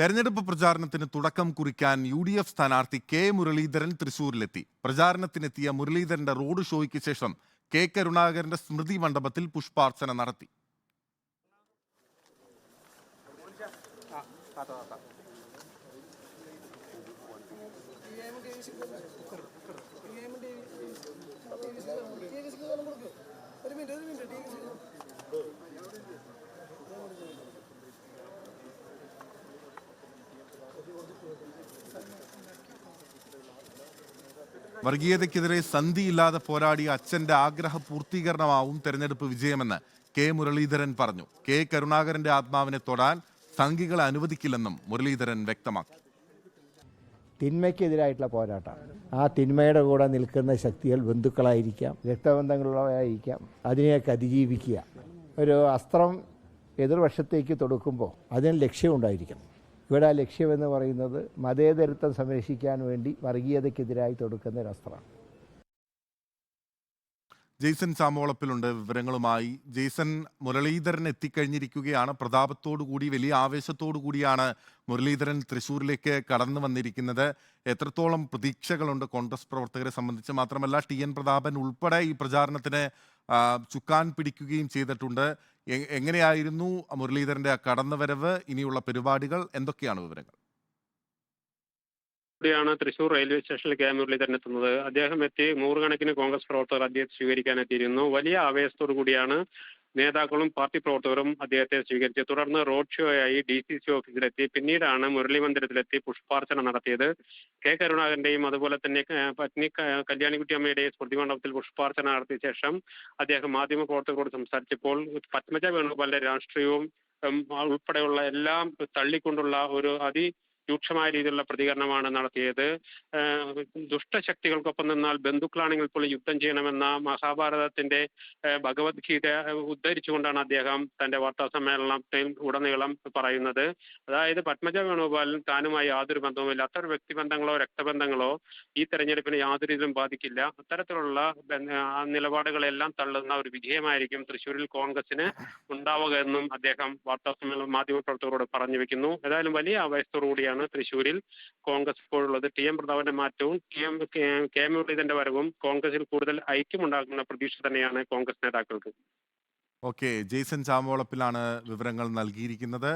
തെരഞ്ഞെടുപ്പ് പ്രചാരണത്തിന് തുടക്കം കുറിക്കാൻ യു ഡി എഫ് സ്ഥാനാർത്ഥി കെ മുരളീധരൻ തൃശൂരിലെത്തി. പ്രചാരണത്തിനെത്തിയ മുരളീധരന്റെ റോഡ് ഷോയ്ക്ക് ശേഷം കെ കരുണാകരന്റെ സ്മൃതി മണ്ഡപത്തിൽ പുഷ്പാർച്ചന നടത്തി. വർഗീയതയ്ക്കെതിരെ സന്ധിയില്ലാതെ പോരാടിയ അച്ഛന്റെ ആഗ്രഹ പൂർത്തീകരണമാവും തെരഞ്ഞെടുപ്പ് വിജയമെന്ന് കെ മുരളീധരൻ പറഞ്ഞു. കെ കരുണാകരന്റെ ആത്മാവിനെ തൊടാൻ സംഘികളെ അനുവദിക്കില്ലെന്നും മുരളീധരൻ വ്യക്തമാക്കി. തിന്മയ്ക്കെതിരായിട്ടുള്ള പോരാട്ടം. ആ തിന്മയുടെ കൂടെ നിൽക്കുന്ന ശക്തികൾ ബന്ധുക്കളായിരിക്കാം രക്തബന്ധങ്ങളുള്ളവരായിരിക്കാം അതിനെയൊക്കെ അതിജീവിക്കുക. ഒരു അസ്ത്രം എതിർവശത്തേക്ക് തൊടുക്കുമ്പോൾ അതിന് ലക്ഷ്യമുണ്ടായിരിക്കണം. ഇവിടെ ലക്ഷ്യമെന്ന് പറയുന്നത് മതേതരത്വം സംരക്ഷിക്കാൻ വേണ്ടി വർഗീയതയ്ക്കെതിരായി തൊടുക്കുന്ന ഒരു അസ്ത്രമാണ് ജെയ്സൺ ചാമോളപ്പിലുണ്ട് വിവരങ്ങളുമായി. ജെയ്സൺ മുരളീധരൻ എത്തിക്കഴിഞ്ഞിരിക്കുകയാണ്. പ്രതാപത്തോടു കൂടി വലിയ ആവേശത്തോടു കൂടിയാണ് മുരളീധരൻ തൃശ്ശൂരിലേക്ക് കടന്നു വന്നിരിക്കുന്നത്. എത്രത്തോളം പ്രതീക്ഷകളുണ്ട് കോൺഗ്രസ് പ്രവർത്തകരെ സംബന്ധിച്ച്? മാത്രമല്ല ടി. എൻ. പ്രതാപൻ ഉൾപ്പെടെ ഈ പ്രചാരണത്തിന് ചുക്കാൻ പിടിക്കുകയും ചെയ്തിട്ടുണ്ട്. എങ്ങനെയായിരുന്നു മുരളീധരന്റെ കടന്നുവരവ് ഇനിയുള്ള പരിപാടികൾ എന്തൊക്കെയാണ് വിവരങ്ങൾ? കൂടിയാണ് തൃശൂർ റെയിൽവേ സ്റ്റേഷനിൽ കെ. മുരളീധരൻ എത്തുന്നത്. അദ്ദേഹം എത്തി നൂറുകണക്കിന് കോൺഗ്രസ് പ്രവർത്തകർ അദ്ദേഹത്തെ സ്വീകരിക്കാൻ എത്തിയിരുന്നു. വലിയ ആവേശത്തോടു കൂടിയാണ് നേതാക്കളും പാർട്ടി പ്രവർത്തകരും അദ്ദേഹത്തെ സ്വീകരിച്ചു തുടർന്ന് റോഡ് ഷോയായി ഡി സി സി ഓഫീസിലെത്തി. പിന്നീടാണ് മുരളി മന്ദിരത്തിലെത്തി പുഷ്പാർച്ചന നടത്തിയത്. കെ കരുണാകരന്റെയും അതുപോലെ തന്നെ പത്നി ക- കല്യാണിക്കുട്ടി അമ്മയുടെയും സ്മൃതി മണ്ഡപത്തിൽ പുഷ്പാർച്ചന നടത്തിയ ശേഷം അദ്ദേഹം മാധ്യമ പ്രവർത്തകരോട് സംസാരിച്ചപ്പോൾ പത്മജ വേണുഗോപാലിന്റെ രാഷ്ട്രീയവും ഉൾപ്പെടെയുള്ള എല്ലാം തള്ളിക്കൊണ്ടുള്ള ഒരു അതി രൂക്ഷമായ രീതിയിലുള്ള പ്രതികരണമാണ് നടത്തിയത്. ദുഷ്ടശക്തികൾക്കൊപ്പം നിന്നാൽ ബന്ധുക്കളാണെങ്കിൽ പോലും യുദ്ധം ചെയ്യണമെന്ന മഹാഭാരതത്തിന്റെ ഭഗവത്ഗീത ഉദ്ധരിച്ചുകൊണ്ടാണ് അദ്ദേഹം തന്റെ വാർത്താ സമ്മേളനത്തിൽ ഉടനീളം പറയുന്നത്. അതായത് പത്മജ വേണുഗോപാലൻ താനുമായി യാതൊരു ബന്ധവുമില്ല. അത്തരം വ്യക്തിബന്ധങ്ങളോ രക്തബന്ധങ്ങളോ ഈ തെരഞ്ഞെടുപ്പിനെ യാതൊരു രീതിയിലും ബാധിക്കില്ല. അത്തരത്തിലുള്ള നിലപാടുകളെല്ലാം തള്ളുന്ന ഒരു വിജയമായിരിക്കും തൃശ്ശൂരിൽ കോൺഗ്രസിന് ഉണ്ടാവുക എന്നും അദ്ദേഹം വാർത്താ സമ്മേളനം മാധ്യമപ്രവർത്തകരോട് പറഞ്ഞു വെക്കുന്നു. ഏതായാലും വലിയ ആവേശത്തോടു കൂടിയാണ് തൃശ്ശൂരിൽ കോൺഗ്രസ് ഇപ്പോഴുള്ളത് ടി എം പ്രതാപന്റെ മാറ്റവും കെ എം കെ മുരളീധരന്റെ വരവും കോൺഗ്രസിൽ കൂടുതൽ ഐക്യമുണ്ടാക്കുന്ന പ്രതീക്ഷ തന്നെയാണ് കോൺഗ്രസ് നേതാക്കൾക്ക്. ഓക്കെ ജെയ്സൺ ചാമോളപ്പിലാണ് വിവരങ്ങൾ നൽകിയിരിക്കുന്നത്.